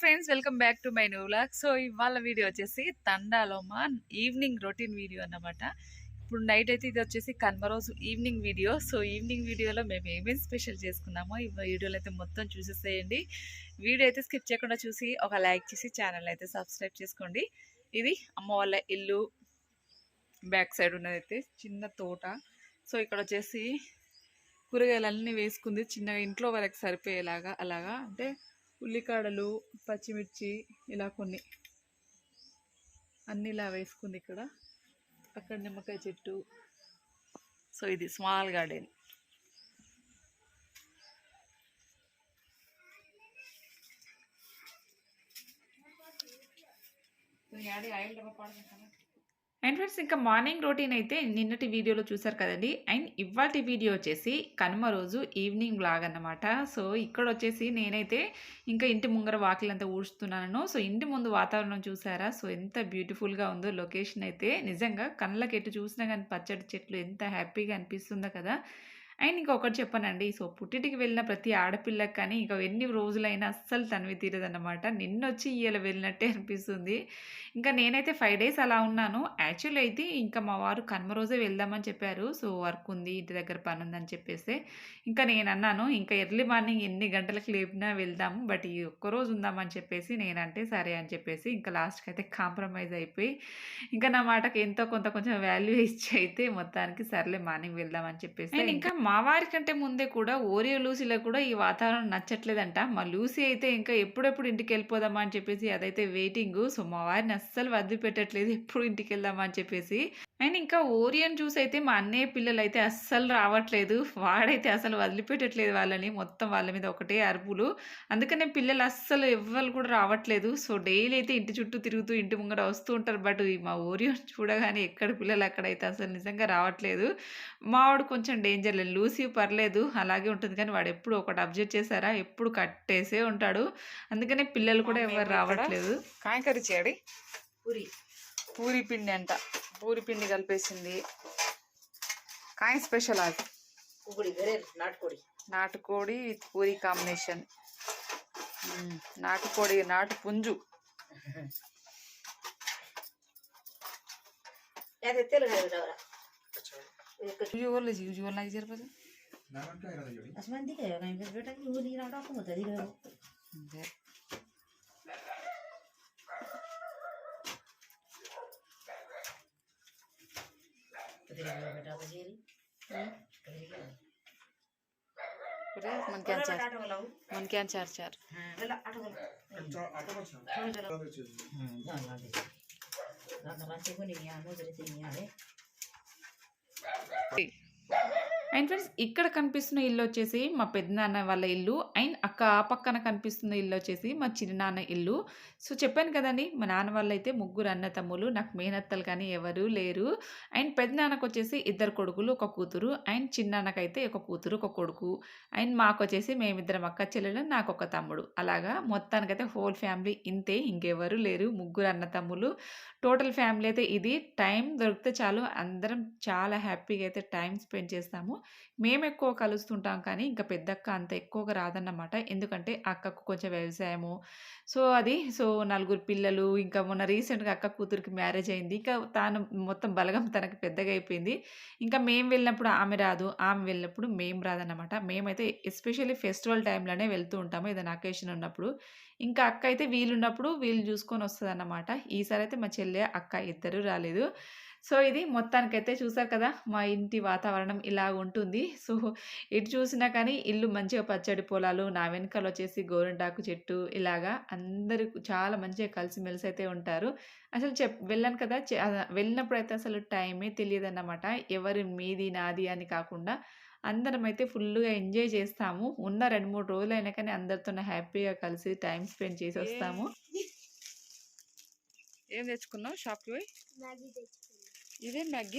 Friends welcome back to my new blog so ఇవాళ video వచ్చేసి తండాలో మా ఈవినింగ్ రొటీన్ వీడియో అన్నమాట. ఇప్పుడు నైట్ అయితే ఇది వచ్చేసి కనుమ రోజు ఈవినింగ్ వీడియో. సో ఈవినింగ్ వీడియోలో మేము ఏమేమి స్పెషల్ చేసుకున్నామో ఈ వీడియోలో అయితే మొత్తం చూసేసేయండి. వీడియో అయితే స్కిప్ చేయకుండా చూసి ఒక లైక్ చేసి ఛానల్ అయితే సబ్స్క్రైబ్ చేసుకోండి. ఇది అమ్మ వాళ్ళ ఇల్లు. బ్యాక్ సైడ్ ఉన్నదైతే చిన్న తోట. సో ఇక్కడ వచ్చేసి కూరగాయలన్నీ వేసుకుంది. చిన్నగా ఇంట్లో వాళ్ళకి సరిపోయేలాగా అలాగా. అంటే ఉల్లికాడలు పచ్చిమిర్చి ఇలా కొన్ని. అన్నీ ఇలా వేసుకుంది ఇక్కడ. అక్కడ నిమ్మకాయ చెట్టు. సో ఇది స్మాల్ గార్డెన్. అండ్ ఫ్రెండ్స్ ఇంకా మార్నింగ్ రొటీన్ అయితే నిన్నటి వీడియోలో చూసారు కదండి. అండ్ ఇవాటి వీడియో వచ్చేసి కనుమ రోజు ఈవినింగ్ బ్లాగ్ అన్నమాట. సో ఇక్కడ వచ్చేసి నేనైతే ఇంకా ఇంటి ముంగర వాకిలంతా ఊడుస్తున్నాను సో ఇంటి ముందు వాతావరణం చూసారా? సో ఎంత బ్యూటిఫుల్గా ఉందో లొకేషన్ అయితే. నిజంగా కళ్ళకి ఎటు చూసినా కానీ పచ్చడి చెట్లు ఎంత హ్యాపీగా అనిపిస్తుందో కదా. అండ్ ఇంకొకటి చెప్పానండి సో పుట్టిటికి వెళ్ళిన ప్రతి ఆడపిల్లకి కానీ ఇంకా ఎన్ని రోజులైనా అస్సలు తనివి తీరదన్నమాట. నిన్నొచ్చి ఇయ్యాల వెళ్ళినట్టే అనిపిస్తుంది. ఇంకా నేనైతే ఫైవ్ డేస్ అలా ఉన్నాను. యాక్చువల్లీ అయితే ఇంకా మా వారు కనుమ రోజే వెళ్దామని చెప్పారు. సో వర్క్ ఉంది ఇంటి దగ్గర పని ఉందని చెప్పేసి ఇంకా నేను అన్నాను ఇంకా ఎర్లీ మార్నింగ్ ఎన్ని గంటలకు లేపినా వెళ్దాము బట్ ఈ ఒక్కరోజు ఉందామని చెప్పేసి నేనంటే సరే అని చెప్పేసి ఇంకా లాస్ట్కి అయితే కాంప్రమైజ్ అయిపోయి ఇంకా నా మాటకి ఎంతో కొంత కొంచెం వాల్యూ ఇచ్చి అయితే మొత్తానికి సర్లే మార్నింగ్ వెళ్దామని చెప్పేసి ఇంకా మా వారి కంటే ముందే కూడా ఓరియో లూసీలో కూడా ఈ వాతావరణం నచ్చట్లేదంట. మా లూసీ అయితే ఇంకా ఎప్పుడెప్పుడు ఇంటికి వెళ్ళిపోదామా అని చెప్పేసి అదైతే వెయిటింగ్ సో మా వారిని అస్సలు వదిలిపెట్టట్లేదు. ఎప్పుడు ఇంటికి వెళ్దామా అని చెప్పేసి. అండ్ ఇంకా ఓరియన్ జ్యూస్ అయితే మా అన్నయ్య పిల్లలు అయితే అస్సలు రావట్లేదు. వాడైతే అసలు వదిలిపెట్టట్లేదు వాళ్ళని. మొత్తం వాళ్ళ మీద ఒకటే అరుపులు. అందుకనే పిల్లలు అస్సలు ఎవ్వరు కూడా రావట్లేదు. సో డైలీ అయితే ఇంటి చుట్టూ తిరుగుతూ ఇంటి ముంగట వస్తూ ఉంటారు. బట్ ఈ మా ఓరియన్ చూడగానే ఎక్కడ పిల్లలు అక్కడైతే అసలు నిజంగా రావట్లేదు. మావాడు కొంచెం డేంజర్ లేదు. లూసీ పర్లేదు. అలాగే ఉంటుంది కానీ వాడు ఎప్పుడు ఒకటి అబ్జర్వ్ చేశారా? ఎప్పుడు కట్టేసే ఉంటాడు. అందుకనే పిల్లలు కూడా ఎవరు రావట్లేదు. కాయకరి చేడి. పూరి. పూరి పిండి అంట. పూరి పిండి కలిపేసింది. కాయ స్పెషల్ అది? నాటుకోడి. నాటుకోడి విత్ పూరి కాంబినేషన్. నాటుకోడి నాటు పుంజు. యూజువల్ యూజువల్ నాకు సరిపోతుంది మనకేం చార్ మనకేం చార్ చార్ నాకు మంచిగా నీ అమ్మ తెలిసి అండ్ ఫ్రెండ్స్ ఇక్కడ కనిపిస్తున్న ఇల్లు వచ్చేసి మా పెద్దనాన్న వాళ్ళ ఇల్లు. అండ్ అక్క ఆ పక్కన కనిపిస్తున్న ఇల్లు వచ్చేసి మా చిన్ననాన్న ఇల్లు. సో చెప్పాను కదండి మా నాన్న వాళ్ళు అయితే ముగ్గురు అన్న తమ్ములు నాకు మేనత్తలు కానీ ఎవరు లేరు. అండ్ పెద్దనాన్నకు వచ్చేసి ఇద్దరు కొడుకులు ఒక కూతురు. అండ్ చిన్నాన్నకైతే ఒక కూతురు ఒక కొడుకు. అండ్ మాకు వచ్చేసి మేమిద్దరం అక్క చెల్లెలు నాకు ఒక తమ్ముడు. అలాగా మొత్తానికైతే హోల్ ఫ్యామిలీ ఇంతే ఇంకెవరు లేరు. ముగ్గురు అన్న తమ్ములు టోటల్ ఫ్యామిలీ అయితే ఇది. టైం దొరికితే చాలు. అందరం చాలా హ్యాపీగా అయితే టైం స్పెండ్ చేస్తాము. మేము ఎక్కువ కలుస్తుంటాం కానీ ఇంకా పెద్దక్క అంత ఎక్కువగా రాదన్నమాట. ఎందుకంటే అక్కకు కొంచెం వ్యవసాయము. సో అది సో నలుగురు పిల్లలు ఇంకా మొన్న రీసెంట్గా అక్క కూతురికి మ్యారేజ్ అయింది. ఇంకా తాను మొత్తం బలగం తనకి పెద్దగా అయిపోయింది. ఇంకా మేము వెళ్ళినప్పుడు ఆమె రాదు. ఆమె వెళ్ళినప్పుడు మేము రాదన్నమాట. మేమైతే ఎస్పెషల్లీ ఫెస్టివల్ టైంలోనే వెళ్తూ ఉంటాము ఏదైనా అకేషన్ ఉన్నప్పుడు. ఇంకా అక్క అయితే వీలున్నప్పుడు వీళ్ళు చూసుకొని వస్తుంది అన్నమాట ఈసారి అయితే మా చెల్లె అక్క ఇద్దరు రాలేదు. సో ఇది మొత్తానికైతే చూసారు కదా! మా ఇంటి వాతావరణం ఇలా ఉంటుంది. సో ఎటు చూసినా కానీ ఇల్లు మంచిగా పచ్చడి పొలాలు నా వెనకాల వచ్చేసి గోరింటాకు చెట్టు ఇలాగా అందరూ చాలా మంచిగా కలిసిమెలిసి అయితే ఉంటారు. అసలు చెప్ వెళ్ళాను కదా! వెళ్ళినప్పుడు అయితే అసలు టైమే తెలియదు అన్నమాట ఎవరి మీది నాది అని కాకుండా అందరం అయితే ఫుల్గా ఎంజాయ్ చేస్తాము. ఉన్న రెండు మూడు రోజులు అయినా కానీ అందరితో హ్యాపీగా కలిసి టైం స్పెండ్ చేసి వస్తాము. ఏం తెచ్చుకున్నావు షాప్కి పోయి? ఇదేం నాకు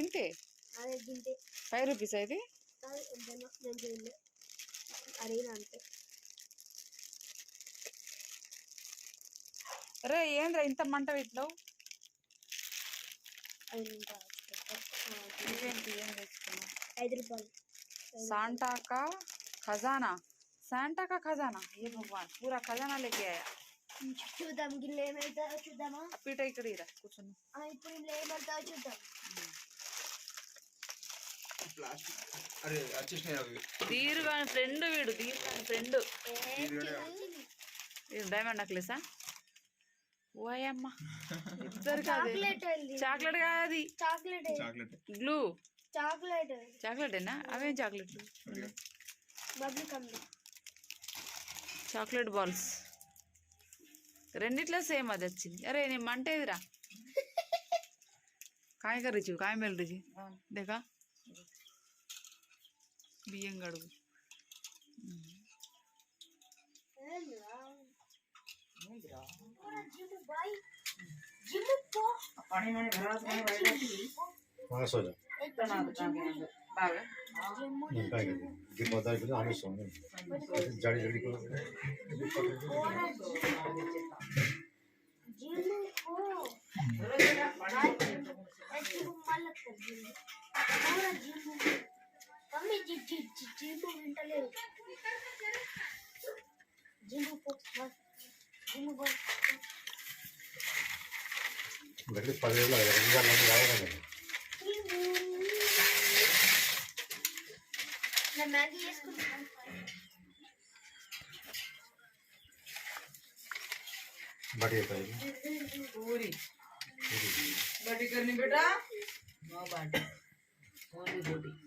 ఫైవ్ రూపీస్ అయితే రే ఏంద్రా ఇంత మంట పెట్టినావు? ఇవేంటి ఏం తెచ్చుకున్నావు? సాంటాకా ఖజానా? శాంటా ఖజానా? ఏ భగవాన్ పూరా ఖజానా లేకే చూద్దాం గిల్లు ఏమవుతారో చూద్దామా? పీట ఇక్కడ ఇరా కూర్చున్నా ఇప్పుడు ఏమవుతారో చూద్దాం. ప్లాస్టిక్ అరే వచ్చేసినాయి అవి దీరుగా ఫ్రెండ్ వీడు దీరుగా ఫ్రెండ్. ఇది డైమండ్ నెక్లెసా ఓయమ్మ ఇద్దరు కాదు చాక్లెట్ చాక్లెట్ కాదు అది. చాక్లెట్ చాక్లెట్ గ్లూ చాక్లెట్ చాక్లెటేనా అవేం చాక్లెట్లు కంపెనీ చాక్లెట్ బాల్స్ రెండిట్లో సేమ్ అది వచ్చింది. అరే నేను మంటేదిరా కాయక రుచి కాయమేల రుచి. దేకా బియ్యం గడుగు బాయ్ జిమ్ పో Kami jijik jijimu hentel. Jimu kok mas. Jimu kok. Berarti pada lah, enggak lagi lain kan. Na Maggie is बड़ी पूरी बड़ी करनी बेटा नौ बाटी ओनली बोटी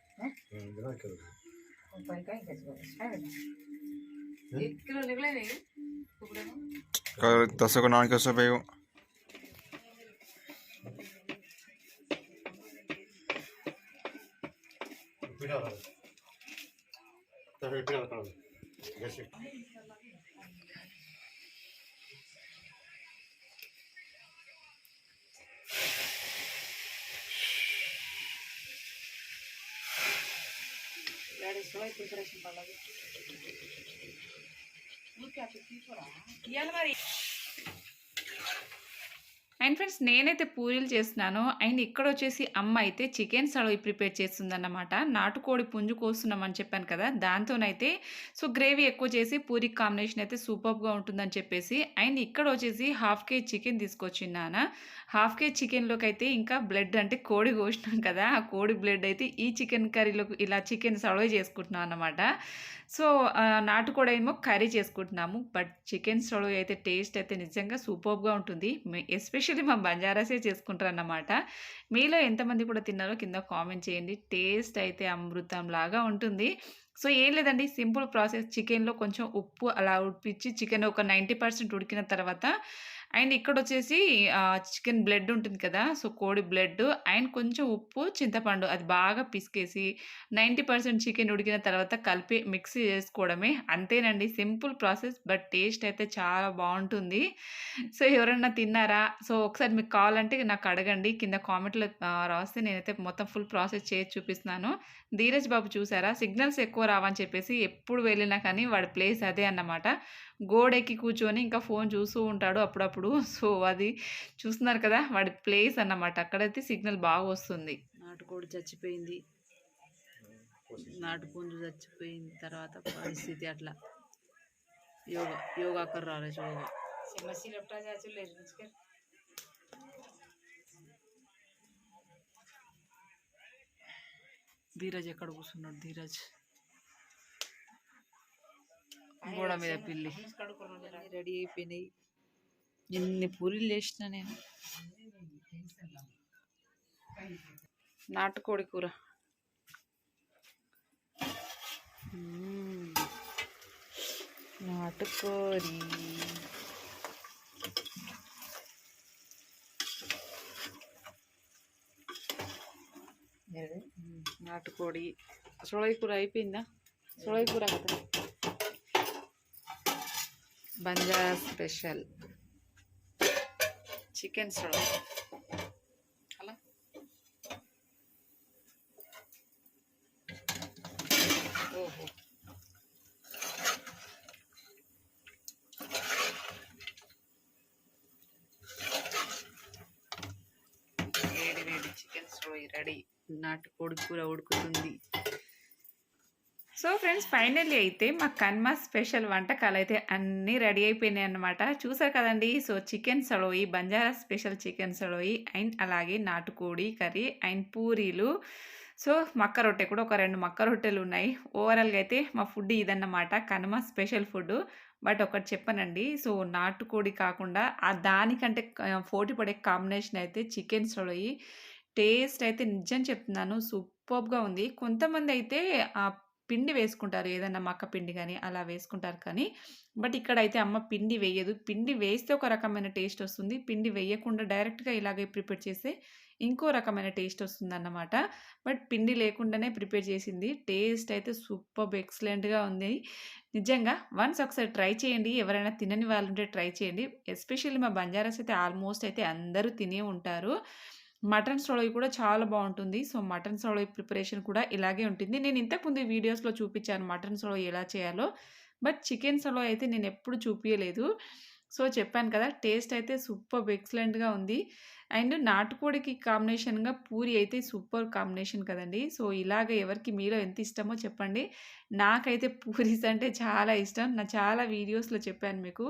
कैसे बोले काय बेटा एक किलो निकले नहीं टुकड़े में दस को नान कैसे पे पीड़ा वाला तो फिर వేడి స్లో ప్రిపరేషన్ పడదు ఊరికి అట్లా తీసుకురా ఇవ్వాలి మరి అండ్ ఫ్రెండ్స్ నేనైతే పూరీలు చేస్తున్నాను. అండ్ ఇక్కడ వచ్చేసి అమ్మ అయితే చికెన్ సడవి ప్రిపేర్ చేస్తుందన్నమాట. నాటుకోడి పుంజు కోస్తున్నామని చెప్పాను కదా దాంతోనైతే సో గ్రేవీ ఎక్కువ చేసి పూరి కాంబినేషన్ అయితే సూపర్గా ఉంటుందని చెప్పేసి అండ్ ఇక్కడ వచ్చేసి హాఫ్ కేజీ చికెన్ తీసుకొచ్చిన్నాను హాఫ్ కేజీ చికెన్లోకి అయితే ఇంకా బ్లడ్ అంటే కోడి కోసినాం కదా ఆ కోడి బ్లడ్ అయితే ఈ చికెన్ కర్రీలో ఇలా చికెన్ సడవి చేసుకుంటున్నాం అన్నమాట. సో నాటుకోడి ఏమో కర్రీ చేసుకుంటున్నాము బట్ చికెన్ సడవి అయితే టేస్ట్ అయితే నిజంగా సూపర్గా ఉంటుంది. ఎస్పెషల్ యాక్చువల్లీ మా బంజారాసే చేసుకుంటారు అన్నమాట మీలో ఎంతమంది కూడా తిన్నారో కింద కామెంట్ చేయండి. టేస్ట్ అయితే అమృతం లాగా ఉంటుంది. సో ఏం లేదండి. Simple process. చికెన్లో కొంచెం ఉప్పు అలా ఉడిపించి చికెన్ ఒక నైంటీ పర్సెంట్ ఉడికిన తర్వాత అండ్ ఇక్కడ వచ్చేసి చికెన్ బ్లడ్ ఉంటుంది కదా! సో కోడి బ్లడ్ అండ్ కొంచెం ఉప్పు చింతపండు అది బాగా పిసికేసి నైంటీ పర్సెంట్ చికెన్ ఉడికిన తర్వాత కలిపి మిక్సీ చేసుకోవడమే. అంతేనండి సింపుల్ ప్రాసెస్ బట్ టేస్ట్ అయితే చాలా బాగుంటుంది. సో ఎవరన్నా తిన్నారా? సో ఒకసారి మీకు కావాలంటే నాకు అడగండి. కింద కామెంట్లో రాస్తే నేనైతే మొత్తం ఫుల్ ప్రాసెస్ చేసి చూపిస్తున్నాను. ధీరజ్ బాబు చూసారా? సిగ్నల్స్ ఎక్కువ రావని చెప్పేసి ఎప్పుడు వెళ్ళినా కానీ వాడి ప్లేస్ అదే అన్నమాట. గోడెక్కి కూర్చొని ఇంకా ఫోన్ చూస్తూ ఉంటాడు అప్పుడప్పుడు. సో అది చూస్తున్నారు కదా వాడి ప్లేస్ అన్నమాట. అక్కడైతే సిగ్నల్ బాగా వస్తుంది. నాటుకోడి చచ్చిపోయింది. నాటుపుంజు చచ్చిపోయిన తర్వాత పరిస్థితి అట్లా. యోగా యోగా. యోగాకర్ రాలేదు యోగా ధీరజ్ ఎక్కడ కూర్చున్నాడు? ధీరజ్. గోడ మీద పిల్లి. రెడీ అయిపోయినాయి. ఎన్ని పూరీలు చేసిన నేను. నాటుకోడి కూర. నాటుకోడి. నాటుకోడి. సొళై కూర అయిపోయిందా? సొళై కూర కదా. బంజారా స్పెషల్. చికెన్ సడో అలా. ఓహో. వేడి వేడి చికెన్ స్ట్రోయ్ రెడీ. నాటుకోడి కూర ఉడుకుతుంది. సో ఫ్రెండ్స్ ఫైనల్లీ అయితే మా కన్మ స్పెషల్ వంటకాలు అయితే అన్నీ రెడీ అయిపోయినాయి అన్నమాట. చూసారు కదండి? సో చికెన్ సడోయి బంజారా స్పెషల్ చికెన్ సడోయి అండ్ అలాగే నాటుకోడి కర్రీ అండ్ పూరీలు. సో మక్క రొట్టె కూడా ఒక రెండు మక్క రొట్టెలు ఉన్నాయి. ఓవరాల్గా అయితే మా ఫుడ్ ఇదన్నమాట కనుమ స్పెషల్ ఫుడ్. బట్ ఒకటి చెప్పనండి సో నాటుకోడి కాకుండా ఆ దానికంటే పోటీ పడే కాంబినేషన్ అయితే చికెన్ సడోయి. టేస్ట్ అయితే నిజం చెప్తున్నాను సూపర్గా ఉంది. కొంతమంది అయితే పిండి వేసుకుంటారు. ఏదన్నా మక్క పిండి కానీ అలా వేసుకుంటారు కానీ బట్ ఇక్కడైతే అమ్మ పిండి వేయదు. పిండి వేస్తే ఒక రకమైన టేస్ట్ వస్తుంది. పిండి వేయకుండా డైరెక్ట్గా ఇలాగే ప్రిపేర్ చేస్తే ఇంకో రకమైన టేస్ట్ వస్తుంది అన్నమాట బట్ పిండి లేకుండానే ప్రిపేర్ చేసింది. టేస్ట్ అయితే సూపర్ ఎక్సలెంట్గా ఉంది. నిజంగా వన్స్ ఒకసారి ట్రై చేయండి. ఎవరైనా తినని వాళ్ళు ఉంటే ట్రై చేయండి. ఎస్పెషల్లీ మా బంజారాస్ అయితే ఆల్మోస్ట్ అయితే అందరూ తినే ఉంటారు. మటన్ సోడోయి కూడా చాలా బాగుంటుంది. సో మటన్ సోడోయి ప్రిపరేషన్ కూడా ఇలాగే ఉంటుంది. నేను ఇంతకుముందు వీడియోస్లో చూపించాను మటన్ సోడోయి ఎలా చేయాలో. బట్ చికెన్ సోలో అయితే నేను ఎప్పుడు చూపించలేదు సో చెప్పాను కదా టేస్ట్ అయితే సూపర్ ఎక్సలెంట్గా ఉంది. అండ్ నాటుకోడికి కాంబినేషన్గా పూరి అయితే సూపర్ కాంబినేషన్ కదండి. సో ఇలాగ ఎవరికి మీలో ఎంత ఇష్టమో చెప్పండి. నాకైతే పూరీస్ అంటే చాలా ఇష్టం. నా చాలా వీడియోస్లో చెప్పాను మీకు.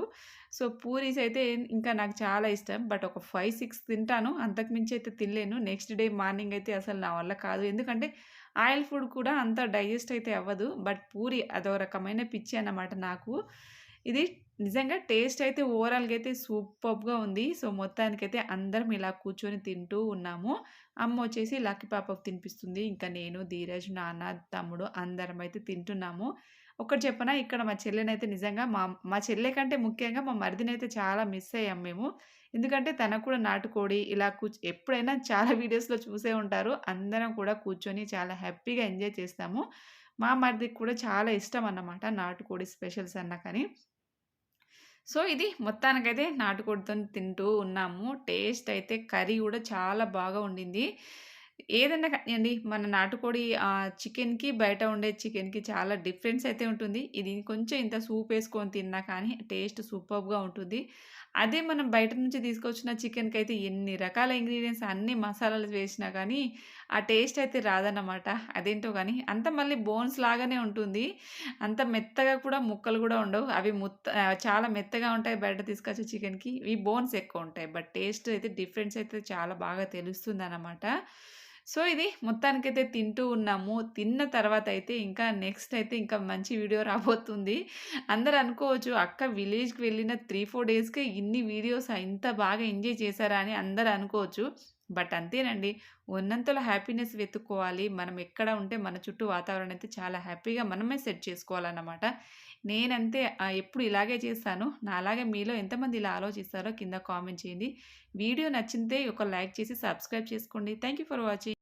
సో పూరీస్ అయితే ఇంకా నాకు చాలా ఇష్టం. బట్ ఒక ఫైవ్ సిక్స్ తింటాను. అంతకుమించి అయితే తినలేను. నెక్స్ట్ డే మార్నింగ్ అయితే అసలు నా వల్ల కాదు. ఎందుకంటే ఆయిల్ ఫుడ్ కూడా అంత డైజెస్ట్ అయితే అవ్వదు. బట్ పూరి అదో రకమైన పిచ్చి అన్నమాట నాకు. ఇది నిజంగా టేస్ట్ అయితే ఓవరాల్గా అయితే సూపర్గా ఉంది. సో మొత్తానికైతే అందరం ఇలా కూర్చొని తింటూ ఉన్నాము. అమ్మ వచ్చేసి లక్కీ పాపకు తినిపిస్తుంది. ఇంకా నేను ధీరజ్ నాన్న తమ్ముడు అందరం అయితే తింటున్నాము. ఒకటి చెప్పనా ఇక్కడ మా చెల్లెనైతే నిజంగా మా మా చెల్లె కంటే ముఖ్యంగా మా మరిదినైతే చాలా మిస్ అయ్యాం మేము. ఎందుకంటే తనకు కూడా నాటుకోడి ఇలా కూర్చు ఎప్పుడైనా చాలా వీడియోస్లో చూసే ఉంటారు. అందరం కూడా కూర్చొని చాలా హ్యాపీగా ఎంజాయ్ చేస్తాము. మా మరిదికి కూడా చాలా ఇష్టం అన్నమాట నాటుకోడి స్పెషల్స్ అన్నా కానీ. సో ఇది మొత్తానికైతే నాటుకోడితో తింటూ ఉన్నాము. టేస్ట్ అయితే కర్రీ కూడా చాలా బాగా ఉండింది. ఏదైనా అండి మన నాటుకోడి చికెన్కి బయట ఉండే చికెన్కి చాలా డిఫరెన్స్ అయితే ఉంటుంది. ఇది కొంచెం ఇంత సూప్ వేసుకొని తిన్నా కానీ టేస్ట్ సూపర్గా ఉంటుంది. అదే మనం బయట నుంచి తీసుకొచ్చిన చికెన్కి అయితే ఎన్ని రకాల ఇంగ్రీడియంట్స్ అన్ని మసాలాలు వేసినా కానీ ఆ టేస్ట్ అయితే రాదన్నమాట. అదేంటో కానీ అంత మళ్ళీ బోన్స్ లాగానే ఉంటుంది. అంత మెత్తగా కూడా ముక్కలు కూడా ఉండవు. అవి ముత్త చాలా మెత్తగా ఉంటాయి బయట తీసుకొచ్చే చికెన్కి. ఈ బోన్స్ ఎక్కువ ఉంటాయి. బట్ టేస్ట్ అయితే డిఫరెన్స్ అయితే చాలా బాగా తెలుస్తుంది అన్నమాట సో ఇది మొత్తానికైతే తింటూ ఉన్నాము. తిన్న తర్వాత అయితే ఇంకా నెక్స్ట్ అయితే ఇంకా మంచి వీడియో రాబోతుంది. అందరు అనుకోవచ్చు అక్క విలేజ్కి వెళ్ళిన త్రీ ఫోర్ డేస్కే ఇన్ని వీడియోస్ ఇంత బాగా ఎంజాయ్ చేశారా అని అందరు అనుకోవచ్చు. బట్ అంతేనండి. ఉన్నంతలో హ్యాపీనెస్ వెతుక్కోవాలి. మనం ఎక్కడ ఉంటే మన చుట్టూ వాతావరణం అయితే చాలా హ్యాపీగా మనమే సెట్ చేసుకోవాలన్నమాట. నేనంతే ఎప్పుడు ఇలాగే చేస్తాను. నా అలాగే మీలో ఎంతమంది ఇలా ఆలోచిస్తారో కింద కామెంట్ చేయండి. వీడియో నచ్చితే ఒక లైక్ చేసి సబ్స్క్రైబ్ చేసుకోండి. Thank you for watching.